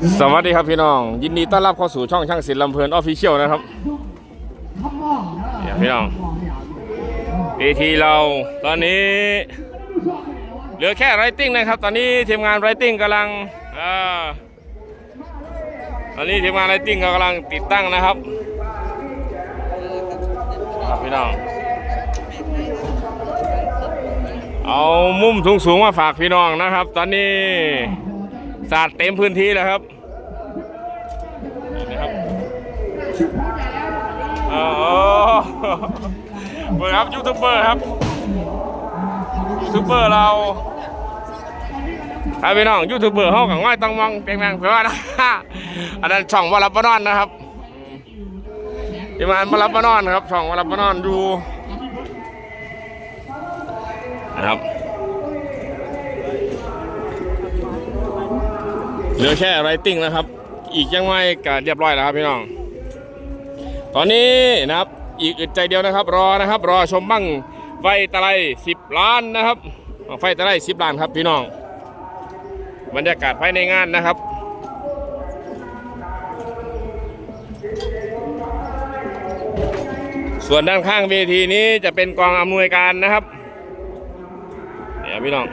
สวัสดีครับพี่น้อง ยินดีต้อนรับเข้าสู่ช่องช่างศิลป์ลำเพลินออฟฟิเชียลนะครับเนี่ยพี่น้องเวทีเราตอนนี้ เหลือแค่ไรติ้งนะครับ ตอนนี้ทีมงานไรติ้งกำลังอตอนนี้ทีมงานไรติ้งกำลังติดตั้งนะครับครับพี่น้องเอามุมสูงๆมาฝากพี่น้องนะครับ ตอนนี้ สาดเต็มพื้นที่แล้วครับนี่นะครับโอ้โหเบอร์ครับยูทูบเบอร์ครับยูทูบเบอร์เราครับพี่น้องยูทูบเบอร์เขากับง่อยต้องมองเปียงแมงเพื่อว่านะอันนั้นช่องวารับปนอนนะครับทีมงานวารับปนอนครับช่องวารับปนอนดูนะครับ เหลือแค่ไรติ้งนะครับ อีกยังไม่ก็เรียบร้อยแล้วครับพี่น้อง ตอนนี้นะครับ อีกอึดใจเดียวนะครับ รอนะครับ รอชมบั้งไฟตะไลสิบล้านนะครับ ไฟตะไลสิบล้านครับพี่น้อง บรรยากาศภายในงานนะครับส่วนด้านข้างเวทีนี้จะเป็นกองอำนวยการนะครับเนี่ยพี่น้อง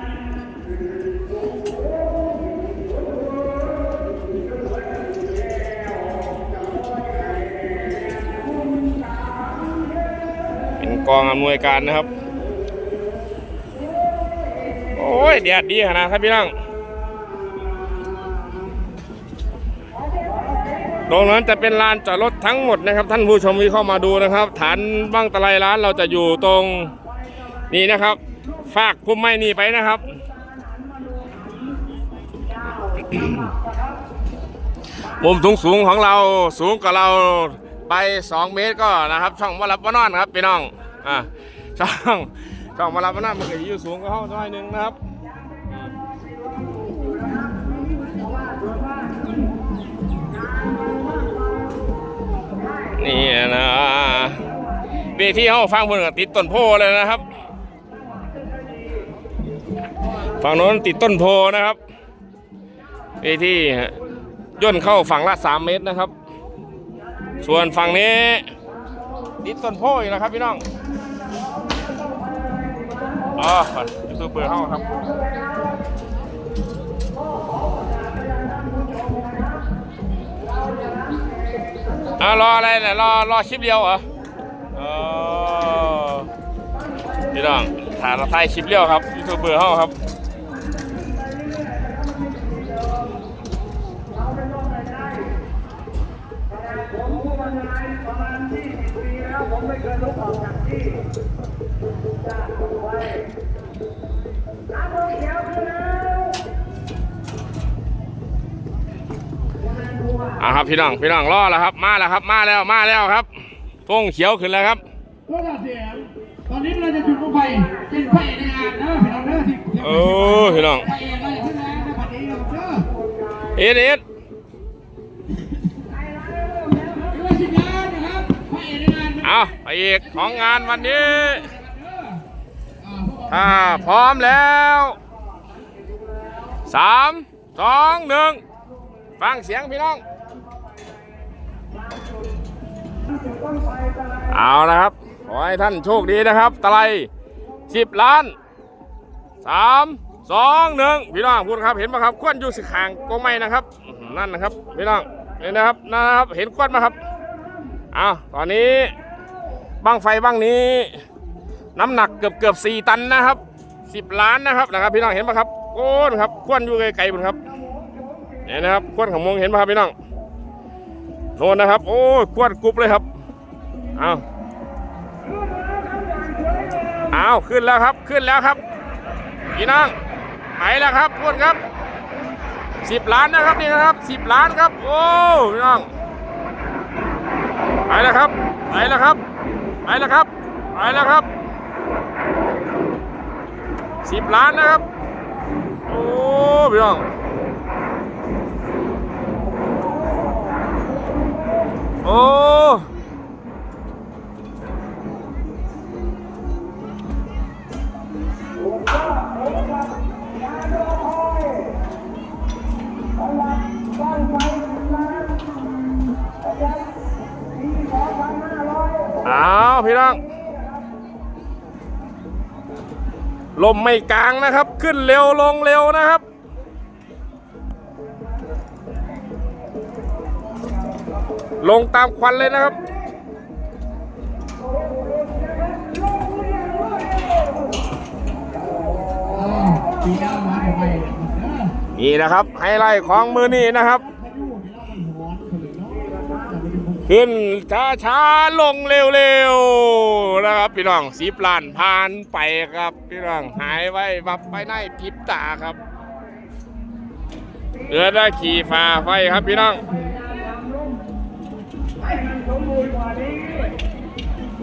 กองอำนวยการนะครับ โอ้ยแดดดีขนาดครับพี่น้องตรงนั้นจะเป็นลานจอดรถทั้งหมดนะครับ ท่านผู้ชมที่เข้ามาดูนะครับ ฐานบ้างตะไลร้านเราจะอยู่ตรงนี้นะครับ ฝากพุ่มไม้นี่ไปนะครับมุมสูงสูงๆของเราสูงกว่าเราไป 2 เมตรก็นะครับ ช่องวารับว่านอนครับพี่น้อง อ่าช่องช่องวารับวานอนมันก็อยู่สูงก็ห้องน้อยหนึงนะครับนี่นะเวทีเขาฟังเพิ่นก็ติดต้นโพเลยนะครับฝั่งโน้นติดต้นโพนะครับเวทีย่นเข้าฝั่งละ3เมตรนะครับ ส่วนฝั่งนี้ติดต้นโพอยู่นะครับพี่น้อง อ๋อยูทูบเบอร์เข้าครับอ่ารออะไรเนี่ยรอรอคลิปเดียวเหรอเออพี่น้องถ่ายรถ่ายคลิปเดียวครับยูทูบเบอร์เข้าครับ อ่าครับพี่น้องพี่น้องรอแล้วครับ มาแล้วครับ มาแล้วมาแล้วครับทงเขียวขึ้นแล้วครับก็จะเสียงตอนนี้เราจะจุดบั้งไฟเป็นไฟในงานนะพี่น้องเด้อที่โอ้พี่น้องไฟเองเราจะขึ้นแล้วนะบัดนี้เราเด้อเอ็ดเอ็ด ไม่ว่าสิบล้านนะครับไฟในงาน เอาไปอีกของงานวันนี้ ถ้าพร้อมแล้วสามสองหนึ่งฟังเสียงพี่น้อง เอานะครับ ขอให้ท่านโชคดีนะครับ ตะไลสิบล้านสามสองหนึ่งพี่น้องพูดครับ เห็นไหมครับควนอยู่สิขางกงไม้นะครับ นั่นนะครับ พี่น้องเห็นนะครับนั่นนะครับ เห็นควนไหมครับเอาตอนนี้ บังไฟบังนี้ น้ำหนักเกือบเกือบสี่ตันนะครับสิบล้านนะครับนะครับ พี่น้องเห็นไหมครับโอ้นครับควนอยู่ไกลๆบนครับเห็นนะครับควนของมงเห็นไหมครับพี่น้องโน่นนะครับ โอ้ควนกรุบเลยครับเอาเอาขึ้นแล้วครับขึ้นแล้วครับ พี่น้องไปแล้วครับพูดครับสิบล้านนะครับนี่นะครับสิบล้านครับ โอ้พี่น้องไปแล้วครับไปแล้วครับ ไปแล้วครับ ไปแล้วครับสิบล้านนะครับ โอ้พี่น้อง พี่น้อง ลมไม่กลางนะครับ ขึ้นเร็วลงเร็วนะครับ ลงตามควันเลยนะครับอ้าวปีหน้ามาผมไปเออนี่นะครับไฮไลท์ของมือนี้นะครับ ขึ้นช้าช้าๆลงเร็วๆนะครับพี่น้องสีปลานผ่านไปครับพี่น้องหายไว้วับไปในพิบตาครับเรือได้ขี่ฟ้าไฟครับพี่น้อง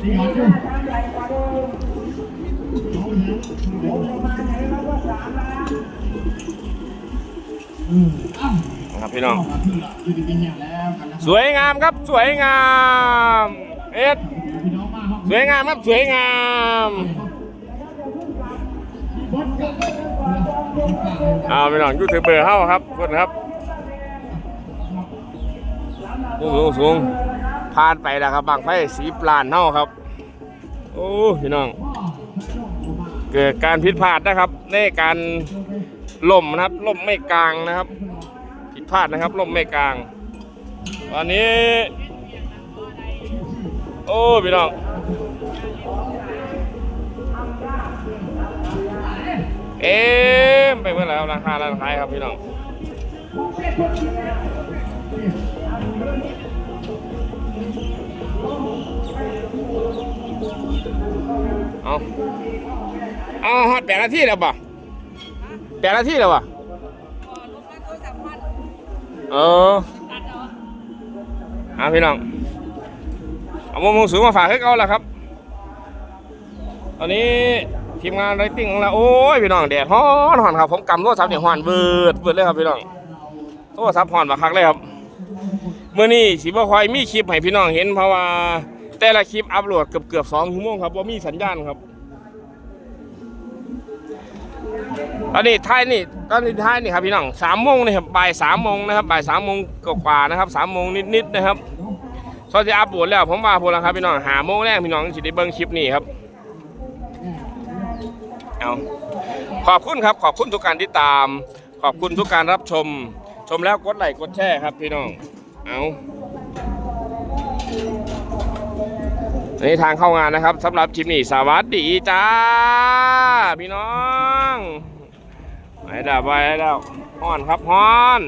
ดีหอม อยู่อืมอ้าวครับพี่น้องอยู่ดีๆเนี่ยแล้วกันนะสวยงามครับสวยงามเอ็ดพี่น้องมาห้องสวยงามครับสวยงามบดกับเอาพี่น้องยูทูบเบอร์เฮาครับคนครับสูงสูงสูงผ่านไปแล้วครับบางไฟสีปลานเฮาครับ โอ้พี่น้อง เกิดการผิดพลาดนะครับ ในการล่มนะครับล่มไม่กลางนะครับผิ ดพลาดนะครับล่มไม่กลางตอนนี้ โอ้พี่น้องเอ็มไปเมื่อไหร่ครับราคาร้านขายครับพี่น้องเอาเอาฮอดแปดนาทีแล้วป่ะแปดนาทีแล้วป่ะ เออเอาพี่น้องเอามุมสูงมาฝากให้เขาล้วครับ ตอนนี้ทีมงานไรติ้งของเราโอ้ยพี่น้องแดดฮ้อนหอนครับผมกำโทรศัพท์เนี่ยหอนเบิดเบิดเลยครับพี่น้องโทรศัพท์หอนบักคักเลยครับเมื่อนี้สิบ่คอยมีคลิปให้พี่น้องเห็นเพราะว่าแต่ละคลิปอัพโหลดเกือบเกือบสองชั่วโมงครับว่ามีสัญญาณครับ ตอนนี้ท้ายนี่ตอนนี้ท้ายนี่ครับพี่น้องสามโมงนี่ครับบ่ายสามโมงนะครับบ่ายสามโมงกว่าๆนะครับสามโมงนิดๆนะครับตอนที่อัพโหลดแล้วผมว่าพวกเราครับพี่น้องหาโมงแรกพี่น้องสิได้เบิ่งคลิปนี้ครับเอาขอบคุณครับขอบคุณทุกการติดตาม ขอบคุณทุกการรับชม ชมแล้วกดไลค์กดแชร์ครับพี่น้องเอาอันนี้ทางเข้างานนะครับสำหรับคลิปนี้สวัสดีจ้า พี่น้อง ไปแล้วไปแล้วฮ้อนครับฮ้อน